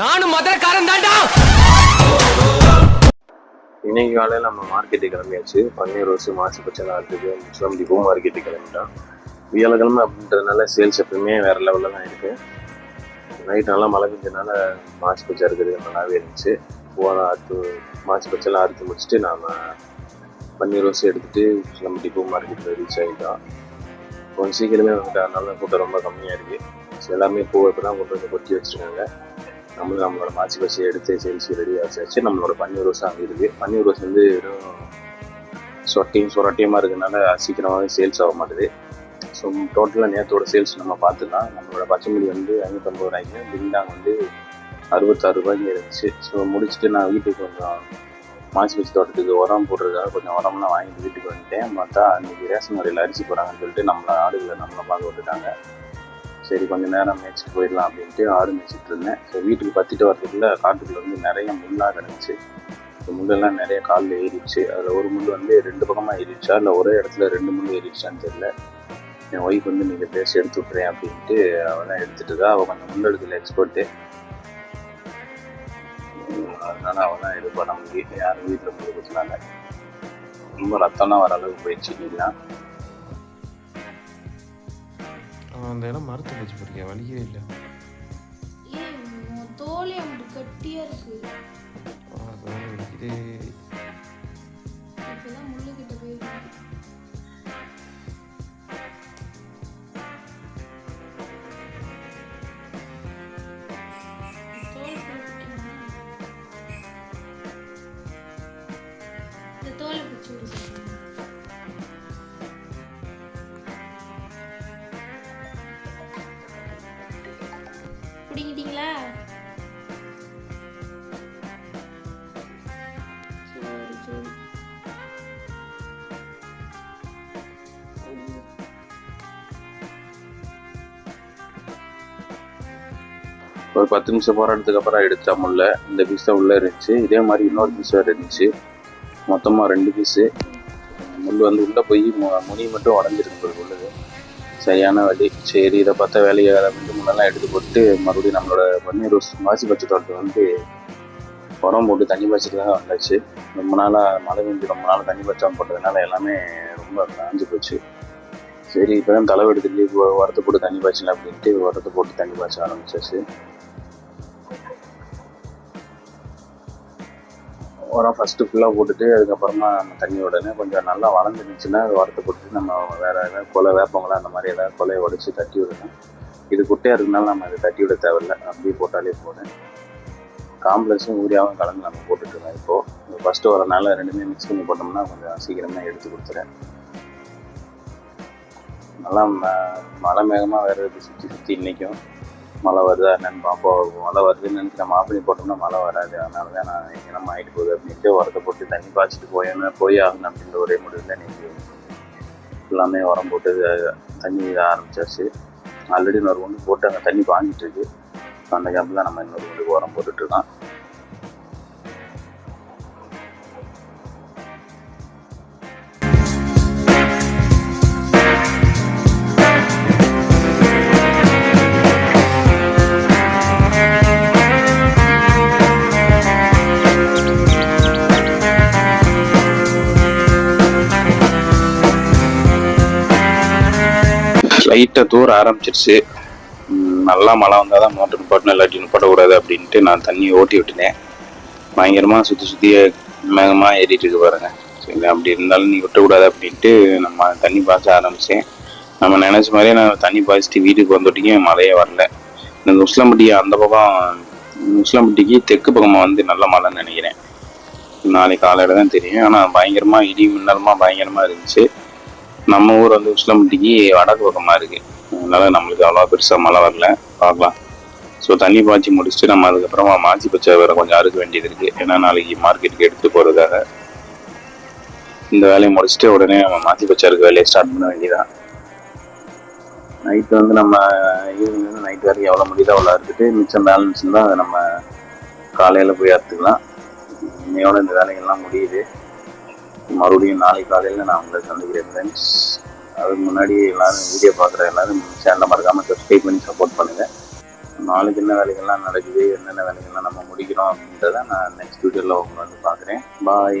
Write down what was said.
நானும் மதுரக்காரன் தாண்டா இன்னைக்கு காலையில் நம்ம மார்க்கெட்டுக்கு கிளம்பியாச்சு. பன்னீர் ரோஸ் மாசு பச்சை நாட்டுக்கு முஸ்லாம் டிபோ மார்க்கெட்டுக்கு கிளம்பிட்டோம். வியாழக்கிழமை அப்படின்றதுனால சேல்ஸ் எப்பவுமே வேற லெவலில் தான் இருக்கு. நைட் நல்லா மழை பெஞ்சனால மாசு பச்சை இருக்கிறது நல்லாவே இருந்துச்சு. போன அறுத்து மாசு பச்சைலாம் அறுத்து முடிச்சுட்டு நாம் பன்னீர் ரோஸ் எடுத்துட்டு முஸ்லாம் டிப்போ மார்க்கெட்டில் ரீச் ஆகிட்டோம் கொஞ்சம் சீக்கிரமே வந்துட்டு அதனால கூட்டம் ரொம்ப கம்மியாக இருக்குது எல்லாமே பூ இப்போ தான் கொண்டு வந்து கொட்டி வச்சுருக்காங்க. நம்மளும் நம்மளோட மாச்சி பசி எடுத்து சேல்ஸ் ரெடி ஆச்சு. நம்மளோட பன்னீர் ரோஸ் அங்கே இருக்குது பன்னீர் ரோஸ் வந்து வெறும் சொட்டையும் சொரட்டியமாக இருக்கிறதுனால சீக்கிரமாகவே சேல்ஸ் ஆக மாட்டுது. ஸோ டோட்டலாக நேரத்தோட சேல்ஸ் நம்ம பார்த்துக்கலாம். நம்மளோட பச்சைமல்லி வந்து ஐநூற்றம்பது ரூபாய்க்கு பிண்டாங் வந்து அறுபத்தாறு ரூபாய்க்கு இருந்துச்சு. ஸோ முடிச்சுட்டு நான் வீட்டுக்கு கொஞ்சம் மாசி பச்சை தோட்டத்துக்கு உரம் போடுறதுக்காக கொஞ்சம் உரம்லாம் வாங்கிட்டு வீட்டுக்கு வந்துட்டேன். பார்த்தா அன்றைக்கி ரேஷன் கடையில் அரிசி போகிறாங்கன்னு சொல்லிட்டு நம்மளை ஆடுகளை நம்மளை பார்க்க விட்டுட்டாங்க. சரி கொஞ்சம் நேரம் மேய்ச்சிட்டு போயிடலாம் அப்படின்ட்டு ஆடு மேய்ச்சிட்டு இருந்தேன். ஸோ வீட்டுக்கு பத்திட்டு வரதுக்குள்ள காட்டுக்குள்ள வந்து நிறைய முள்ளாக கிடந்துச்சு. இப்போ முள்ளெல்லாம் நிறைய காலில் ஏறிடுச்சு. அதில் ஒரு முள் வந்து ரெண்டு பக்கமாக ஏறிடுச்சா? இல்லை ஒரே இடத்துல ரெண்டு முள் ஏறிடுச்சான்னு தெரியல. என் ஒய்ஃப் வந்து நீங்கள் பேசி எடுத்து விட்றேன் அப்படின்ட்டு அவள் தான் எடுத்துட்டு இருக்கா. அவள் கொஞ்சம் முள் எடுக்கல எக்ஸ்பர்ட்டு அதனால அவள் தான் இது பண்ண யாரும் வீட்டில் முள் கொடுத்துனாங்க ரொம்ப ரத்தம்லாம் வர அளவுக்கு போயிடுச்சு இல்லைங்களா அந்த இடம் மறுத்து போச்சு பாருங்க வலிக்கவே இல்லை. தோலே கட்டியா இருக்கு. அதான் வலிக்குது பிடிங்கிட்டீங்களா சரி சரி. ஒரு பத்து நிமிஷம் போராட்டத்துக்கு அப்புறம் எடுத்தா முல்லை இந்த பீஸ் தான் உள்ளே இருந்துச்சு. இதே மாதிரி இன்னொரு பீஸ் வேறு இருந்துச்சு. மொத்தமாக ரெண்டு பீஸு முள் வந்து உள்ளே போய் முனி மட்டும் உடஞ்சிருக்கு உள்ளது. சரியான வழி சரி இதை பார்த்தா வேலையை முன்னெல்லாம் எடுத்து போட்டு மறுபடியும் நம்மளோட பன்னீர் ரோஸ் மாசி பச்சை தோட்டத்தை வந்து உரம் போட்டு தண்ணி பாய்ச்சிட்டு தான் வந்தாச்சு. ரொம்ப நாளாக மழை பெஞ்சு ரொம்ப நாள் தண்ணி பாய்ச்சாமல் போட்டதுனால எல்லாமே ரொம்ப காஞ்சு போச்சு. சரி இப்போ தான் தலைவை எடுத்துட்டு உரத்தை போட்டு தண்ணி பாய்ச்சல அப்படின்ட்டு உரத்தை போட்டு தண்ணி பாய்ச்ச ஆரம்பிச்சாச்சு. உரம் ஃபஸ்ட்டு ஃபுல்லாக போட்டுட்டு அதுக்கப்புறமா நம்ம தண்ணி உடனே கொஞ்சம் நல்லா வளர்ந்துருந்துச்சுன்னா உரத்தை போட்டுட்டு நம்ம வேறு ஏதாவது கொலை வேப்பங்களா அந்த மாதிரி ஏதாவது கொலையை உடச்சி தட்டி விடணும். இது குட்டையாக இருக்கனால நம்ம அதை தட்டி விட தேவையில்ல. அப்படியே போட்டாலே போதும். காம்ப்ளெக்ஸும் யூரியாவும் கலந்து நம்ம போட்டுட்டுருக்கோம் இப்போது ஃபஸ்ட்டு வரனால ரெண்டுமே மிக்ஸ் பண்ணி போட்டோம்னா கொஞ்சம் சீக்கிரமாக எடுத்து கொடுத்துறேன். நல்லா ம- மழை மேகமாக வேறு சுற்றி சுற்றி இன்றைக்கும் மழை வருதா என்னன்னு பார்ப்போம் மழை வருதுன்னு நினச்சி நம்ம ஆஃப் பண்ணி போட்டோம்னா மழை வராது. அதனால தான் நான் இங்கே ஆகிட்டு போகுது அப்படின்ட்டு உரத்தை போட்டு தண்ணி பாய்ச்சிட்டு போயேன்னு போய் ஆகணும் அப்படின்ற ஒரே முடிவில் இன்னைக்கு எல்லாமே உரம் போட்டு தண்ணி ஆரம்பிச்சாச்சு. ஆல்ரெடி இன்னொரு ஒன்று போட்டு அங்கே தண்ணி பாஞ்சிட்டு இருக்கு. அந்த கேப்பில் நம்ம இன்னொரு ஒன்று ஓரம் போட்டுட்டு லைட்டாக தூர ஆரம்பிச்சிருச்சு. நல்லா மழை வந்தால் தான் மோட்டர் நிப்பாட்டணும் இல்லாட்டி நிப்பாட்டக்கூடாது அப்படின்ட்டு நான் தண்ணி ஓட்டி விட்டுனேன் பயங்கரமாக சுற்றி சுற்றி மேகமாக ஏறிட்டு இருக்கு பாருங்க. சரி அப்படி இருந்தாலும் நீ விட்டக்கூடாது அப்படின்ட்டு நம்ம தண்ணி பாய்ச்ச ஆரம்பித்தேன் நம்ம நினச்ச மாதிரியே நான் தண்ணி பாய்ச்சிட்டு வீட்டுக்கு வந்துட்டிங்க மழையே வரல. இந்த முஸ்லம்பட்டி அந்த பக்கம் முஸ்லம்பட்டிக்கு தெற்கு பக்கமாக வந்து நல்ல மழைன்னு நினைக்கிறேன். நாளைக்கு காலையில் தான் தெரியும். ஆனால் பயங்கரமாக இடி மின்னலமாக பயங்கரமாக இருந்துச்சு. நம்ம ஊர் வந்து உஸ்லம்பட்டிக்கு வடக்கு பக்கமாக இருக்கு. அதனால நம்மளுக்கு அவ்வளோ பெருசாக மழை வரல. பார்க்கலாம். ஸோ தண்ணி பாய்ச்சி முடிச்சுட்டு நம்ம அதுக்கப்புறமா மாச்சி பச்சை வேற கொஞ்சம் அறுக்க வேண்டியது இருக்கு. ஏன்னா நாளைக்கு மார்க்கெட்டுக்கு எடுத்து போகிறதுக்காக இந்த வேலையை முடிச்சுட்டு உடனே நம்ம மாச்சி பச்சை அறுக்க வேலையை ஸ்டார்ட் பண்ண வேண்டியதான் நைட்டு வந்து நம்ம ஈவினிங் வந்து நைட் வரைக்கும் எவ்வளோ முடியுதோ அவ்வளோ அறுத்துட்டு மிச்சம் பேலன்ஸ் தான் அதை நம்ம காலையில் போய் அறுத்துக்கலாம். இன்னையோட இந்த வேலைகள்லாம் முடியுது. மறுபடியும் நாளைக்கு காலையில் நான் உங்களை சந்திக்கிறேன் ஃப்ரெண்ட்ஸ் அதுக்கு முன்னாடி எல்லாரும் வீடியோ பார்க்குற எல்லாரும் சேனலை மறக்காமல் சப்ஸ்கிரைப் பண்ணி சப்போர்ட் பண்ணுங்கள் நாளைக்கு என்ன வேலைகள்லாம் நடக்குது என்னென்ன வேலைகள்லாம் நம்ம முடிக்கிறோம் அப்படின்றத நான் நெக்ஸ்ட் வீடியோவில் உங்களை வந்து பார்க்குறேன். பாய்